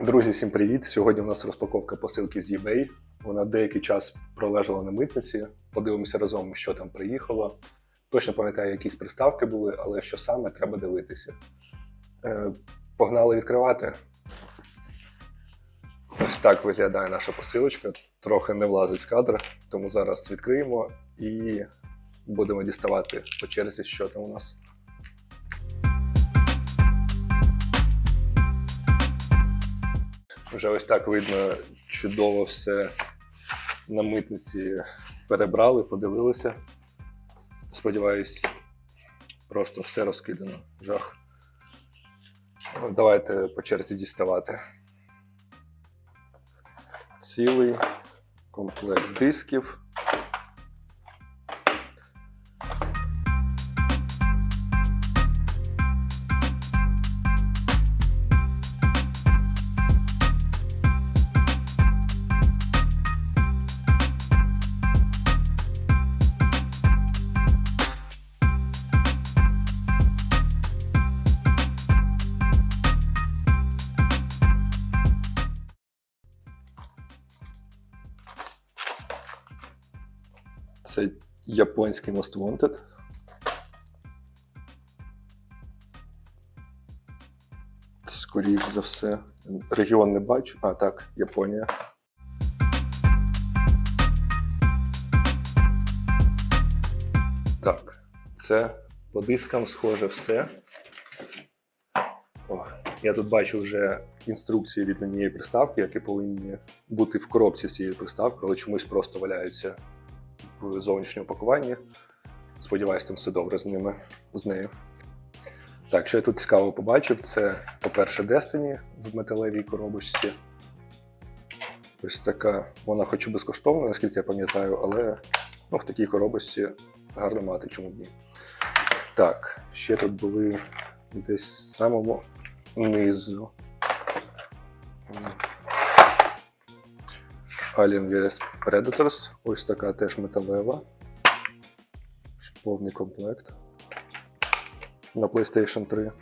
Друзі, всім привіт! Сьогодні у нас розпаковка посилки з eBay. Вона деякий час пролежала на митниці. Подивимося разом, що там приїхало. Точно пам'ятаю, якісь приставки були, але що саме треба дивитися. Е, погнали відкривати. Ось так виглядає наша посилочка. Трохи не влазить в кадр, тому зараз відкриємо і будемо діставати по черзі, що там у нас. Вже ось так видно чудово все на митниці перебрали, подивилися. Сподіваюсь, просто все розкидано. Жах. Ну, Давайте по черзі діставати. Цілий комплект дисків. Японський Most Wanted. Скоріш за все. Регіон не бачу. А, так, Японія. Так, це по дискам схоже все. О, я тут бачу вже інструкції від однієї приставки, які повинні бути в коробці з цієї приставки, але чомусь просто валяються в зовнішньому пакуванні. Сподіваюсь, там все добре з ними з нею. Так, що я тут цікаво побачив, це, по-перше, Destiny в металевій коробочці. Ось така, вона хоч і безкоштовна, наскільки я пам'ятаю, але ну, в такій коробочці гарно мати, чому б ні. Так, ще тут були десь самому низу. Alien vs Predators. Ось така теж металева. Повний комплект. На PlayStation 3.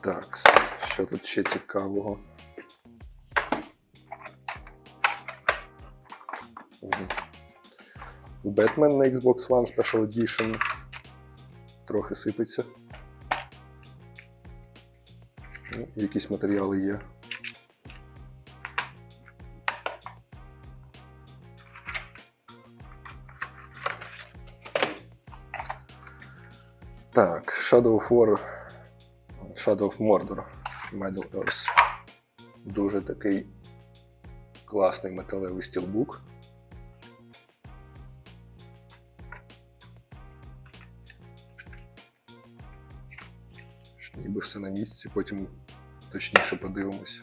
Так, що тут ще цікавого? Бетмен на Xbox One Special Edition. Трохи сипеться. Якісь матеріали є. Так, Shadow of War, Shadow of Mordor, Middle Earth. Дуже такий класний металевий стілбук. Ніби все на місці, потім точніше подивимось.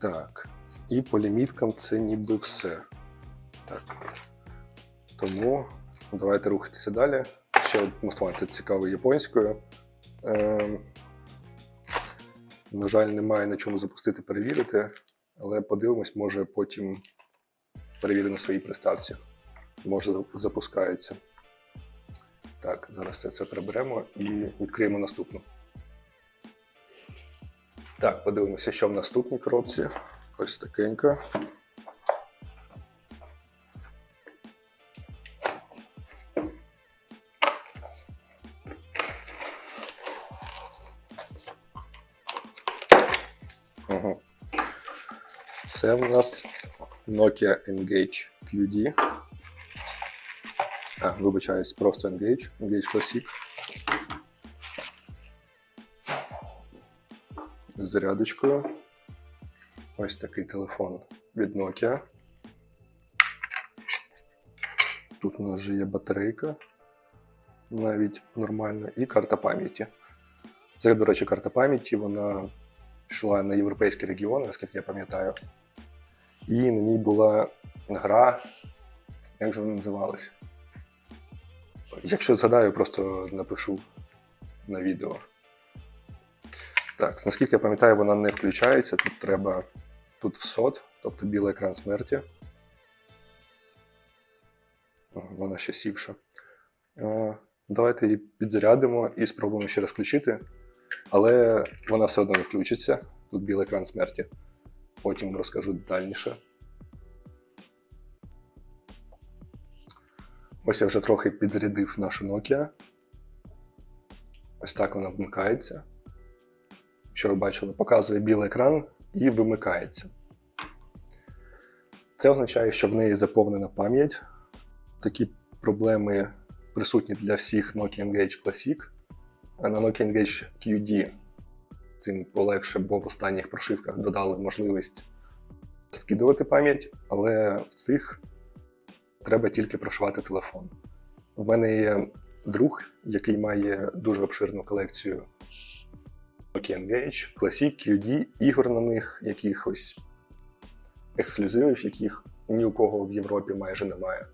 Так, і по ліміткам це ніби все. Так. Тому давайте рухатися далі. Ще от це цікаво японською. Ем, на жаль, немає на чому запустити перевірити, але подивимось, може потім перевірю на своїй приставці. Може запускається. Так, зараз це, це приберемо і відкриємо наступну. Так, подивимося, що в наступній коробці. Ось такенька. Ага. Це в нас Nokia Engage QD. А, вибачаюсь, просто Engage, Engage Classic. З зарядочкою. Ось такий телефон від Nokia. Тут у нас вже є батарейка, навіть нормальна, і карта пам'яті. Це, до речі, карта пам'яті, вона йшла на європейські регіони, наскільки я пам'ятаю. І на ній була гра, як же вона називалась? Якщо згадаю, просто напишу на відео. Так, наскільки я пам'ятаю, вона не включається. Тут треба тут в сот, тобто білий екран смерті. Вона ще сівша. Е, Давайте її підзарядимо і спробуємо ще раз включити. Але вона все одно не включиться. Тут білий екран смерті. Потім розкажу детальніше. Ось я вже трохи підзарядив нашу Nokia. Ось так вона вмикається. Що ви бачили, показує білий екран і вимикається. Це означає, що в неї заповнена пам'ять. Такі проблеми присутні для всіх Nokia Engage Classic. А на Nokia Engage QD цим полегше, бо в останніх прошивках додали можливість скидувати пам'ять, але в цих треба тільки прошивати телефон. У мене є друг, який має дуже обширну колекцію Nokia Engage, Classic, QD, ігор на них, якихось ексклюзивів, яких ні у кого в Європі майже немає.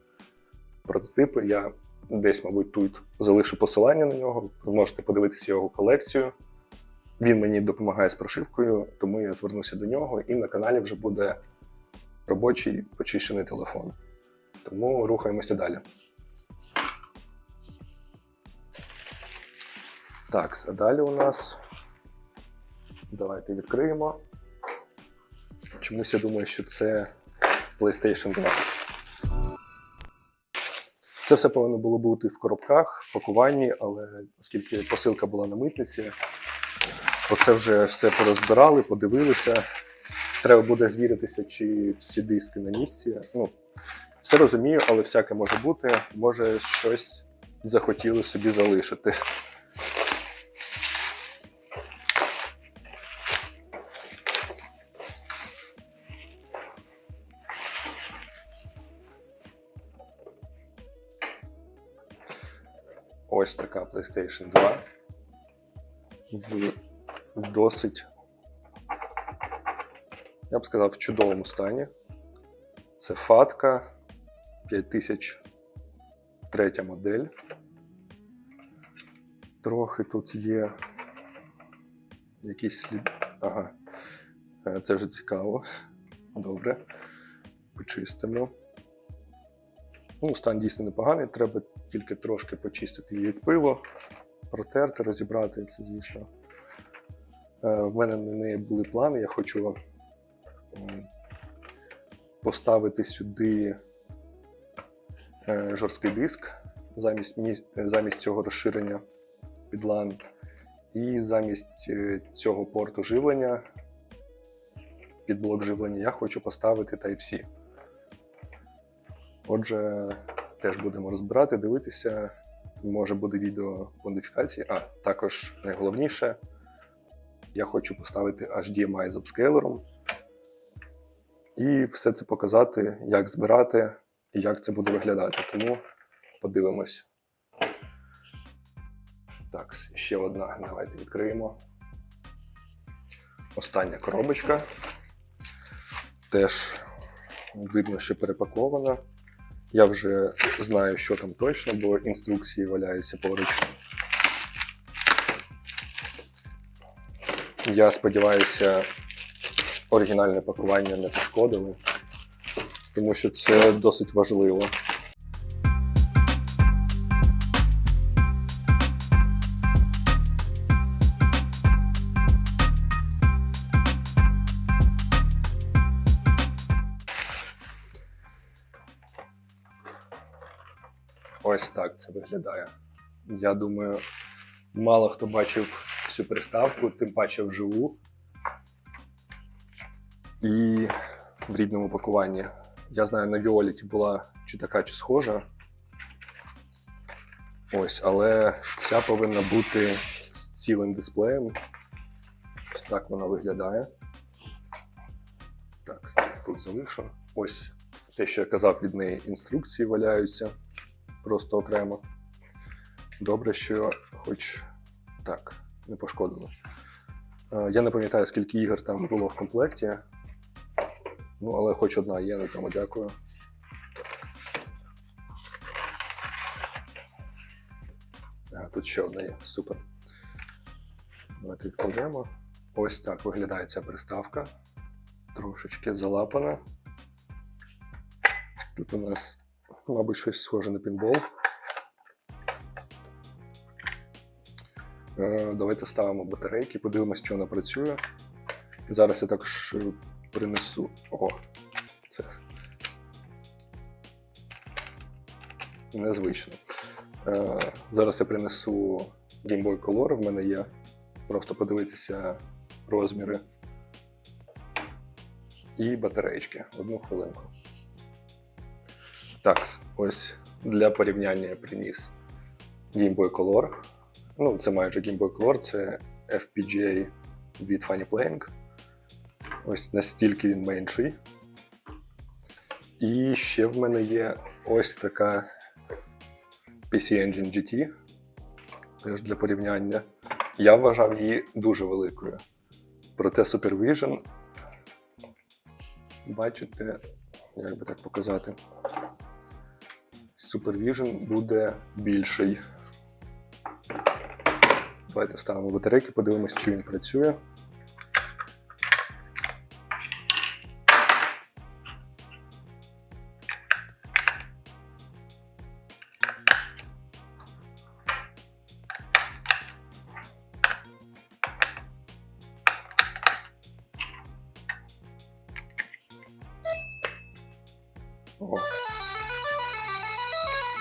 Прототипи я десь, мабуть, тут залишу посилання на нього. Ви можете подивитися його колекцію. Він мені допомагає з прошивкою, тому я звернуся до нього, і на каналі вже буде робочий почищений телефон. Тому рухаємося далі. Так, а далі у нас. Давайте відкриємо. Чомусь я думаю, що це PlayStation 2. Це все повинно було бути в коробках, в пакуванні, але оскільки посилка була на митниці, оце вже все порозбирали, подивилися. Треба буде звіритися, чи всі диски на місці. Ну, все розумію, але всяке може бути. Може, щось захотіли собі залишити. Ось така PlayStation 2. В досить, я б сказав, в чудовому стані. Це фатка 5003 модель. Трохи тут є якісь слід. Ага, Е, це вже цікаво. Добре. Почистимо. Ну, стан дійсно непоганий, треба тільки трошки почистити її від пилу, протерти, розібрати це, звісно. Е, В мене на неї були плани. Я хочу поставити сюди е, жорсткий диск замість, замість цього розширення під LAN. І замість е, цього порту живлення під блок живлення я хочу поставити Type-C. Отже, теж будемо розбирати, дивитися. Може буде відео модифікації. А, також найголовніше, я хочу поставити HDMI з апскейлером і все це показати, як збирати і як це буде виглядати. Тому подивимось. Так, ще одна. Давайте відкриємо. Остання коробочка. Теж видно, що перепакована. Я вже знаю, що там точно, бо інструкції валяються поруч. Я сподіваюся, оригінальне пакування не пошкодили, тому що це досить важливо. Ось так це виглядає. Я думаю, мало хто бачив цю приставку, тим паче вживу. І в рідному пакуванні. Я знаю, на Віоліті була чи така, чи схожа. Ось, але ця повинна бути з цілим дисплеєм. Ось так вона виглядає. Так, тут залишу. Ось те, що я казав, від неї інструкції валяються просто окремо. Добре, що хоч так, не пошкодило. Е, Я не пам'ятаю, скільки ігор там було в комплекті. Ну, але хоч одна є, на тому дякую. А, тут ще одна є. Супер. Давайте відкладемо. Ось так виглядає ця приставка. трошечки залапана. Тут у нас, мабуть, щось схоже на пінбол. Е, Давайте ставимо батарейки, подивимось, що вона працює. Зараз я також принесу. О, це незвично. Е, Зараз я принесу Game Boy Color, в мене є. Просто подивитися розміри. І батареєчки. Одну хвилинку. Так, ось для порівняння я приніс Game Boy Color. Ну, це майже Game Boy Color, це FPGA від Funny Playing. Ось настільки він менший. І ще в мене є ось така PC Engine GT. Теж для порівняння. Я вважав її дуже великою. Проте Supervision, бачите, як би так показати, Supervision буде більший. Давайте вставимо батарейки, подивимось, чи він працює.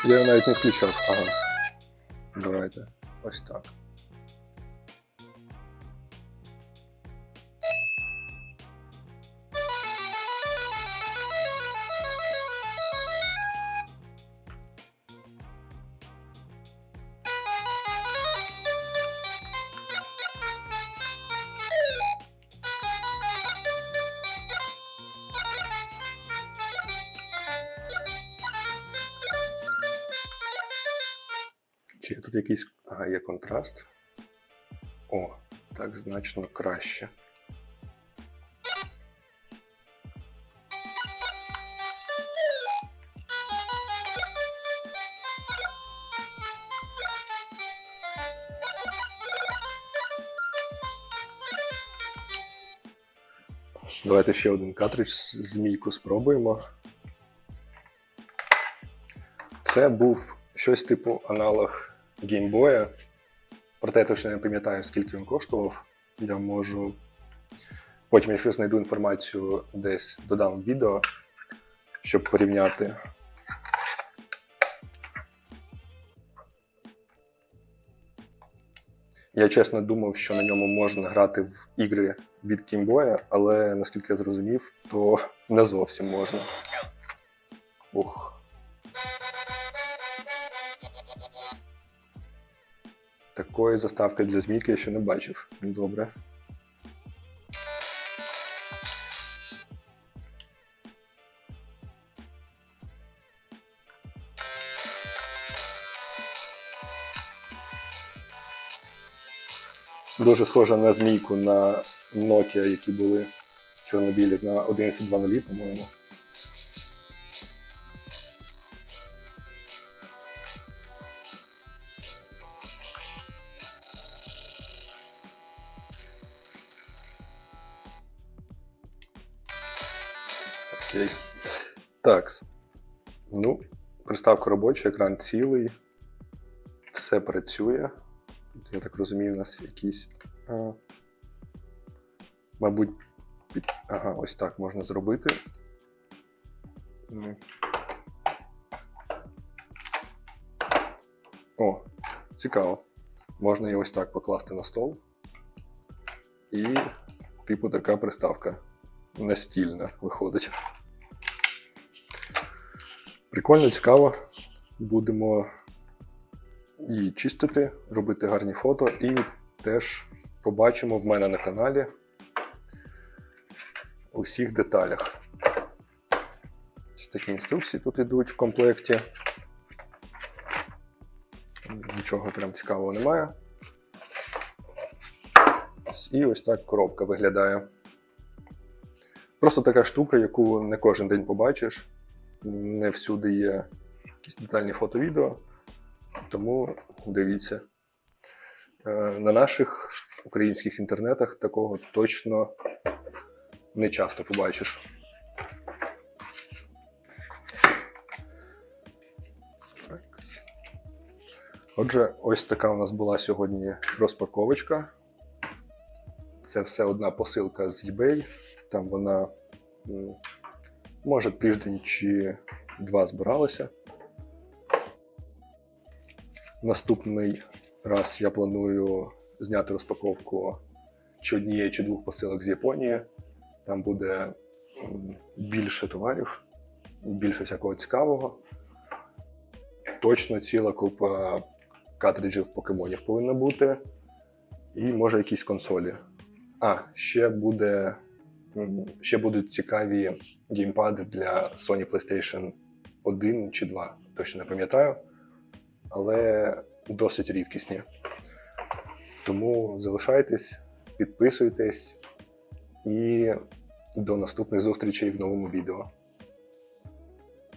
Я навіть не включав. Ага. Давайте. Ось так. Чи тут якийсь. Ага, є контраст. О, так значно краще. Давайте ще один картридж змійку спробуємо. Це був щось типу аналог геймбоя. Проте я точно не пам'ятаю, скільки він коштував. Я можу. Потім, якщо знайду інформацію, десь додам відео, щоб порівняти. Я чесно думав, що на ньому можна грати в ігри від Геймбоя, але наскільки я зрозумів, то не зовсім можна. Ух. Такої заставки для змійки я ще не бачив. Добре. Дуже схожа на змійку на Nokia, які були чорнобілі на 11.2.0, по-моєму. Такс. Ну, приставка робоча, екран цілий. Все працює. Я так розумію, у нас якісь. А, мабуть, під... Ага, ось так можна зробити. О, цікаво. Можна її ось так покласти на стол. І, типу, така приставка настільна виходить. Прикольно, цікаво. Будемо її чистити, робити гарні фото і теж побачимо в мене на каналі у всіх деталях. Ось такі інструкції тут йдуть в комплекті. Нічого прям цікавого немає. І ось так коробка виглядає. Просто така штука, яку не кожен день побачиш. Не всюди є якісь детальні фото-відео, тому дивіться. Е, На наших українських інтернетах такого точно не часто побачиш. Отже, ось така у нас була сьогодні розпаковочка. Це все одна посилка з eBay. Там вона може тиждень чи два збиралася. Наступний раз я планую зняти розпаковку чи однієї, чи двох посилок з Японії. Там буде більше товарів, більше всякого цікавого. Точно ціла купа картриджів покемонів повинна бути. І може якісь консолі. А, ще буде. Ще будуть цікаві геймпади для Sony PlayStation 1 чи 2. Точно не пам'ятаю. Але досить рідкісні. Тому залишайтесь, підписуйтесь і до наступних зустрічей в новому відео.